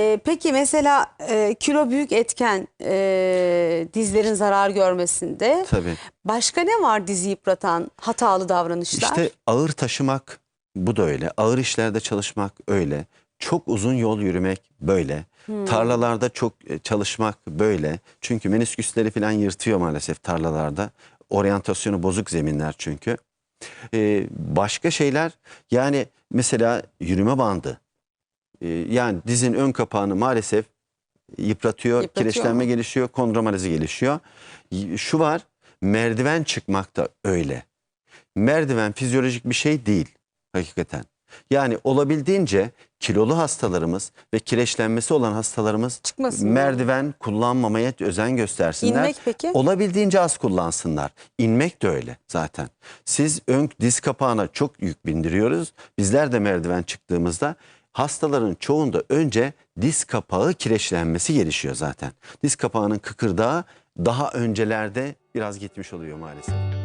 Ee, peki mesela e, kilo büyük etken e, dizlerin zarar görmesinde. Tabii. Başka ne var dizi yıpratan hatalı davranışlar? İşte ağır taşımak bu da öyle. Ağır işlerde çalışmak öyle. Çok uzun yol yürümek böyle. Tarlalarda çok e, çalışmak böyle. Çünkü menisküsleri falan yırtıyor maalesef tarlalarda. Oryantasyonu bozuk zeminler çünkü. Ee, başka şeyler yani mesela yürüme bandı. Ee, yani dizin ön kapağını maalesef yıpratıyor, Yıpratıyor kireçlenme mu? gelişiyor, kondromalazi gelişiyor. Şu var, merdiven çıkmak da öyle. Merdiven fizyolojik bir şey değil hakikaten. Yani olabildiğince kilolu hastalarımız ve kireçlenmesi olan hastalarımız Çıkmasın merdiven kullanmamaya özen göstersinler. İnmek peki? Olabildiğince az kullansınlar. İnmek de öyle zaten. Siz ön diz kapağına çok yük bindiriyoruz. Bizler de merdiven çıktığımızda hastaların çoğunda önce diz kapağı kireçlenmesi gelişiyor zaten. Diz kapağının kıkırdağı daha öncelerde biraz gitmiş oluyor maalesef.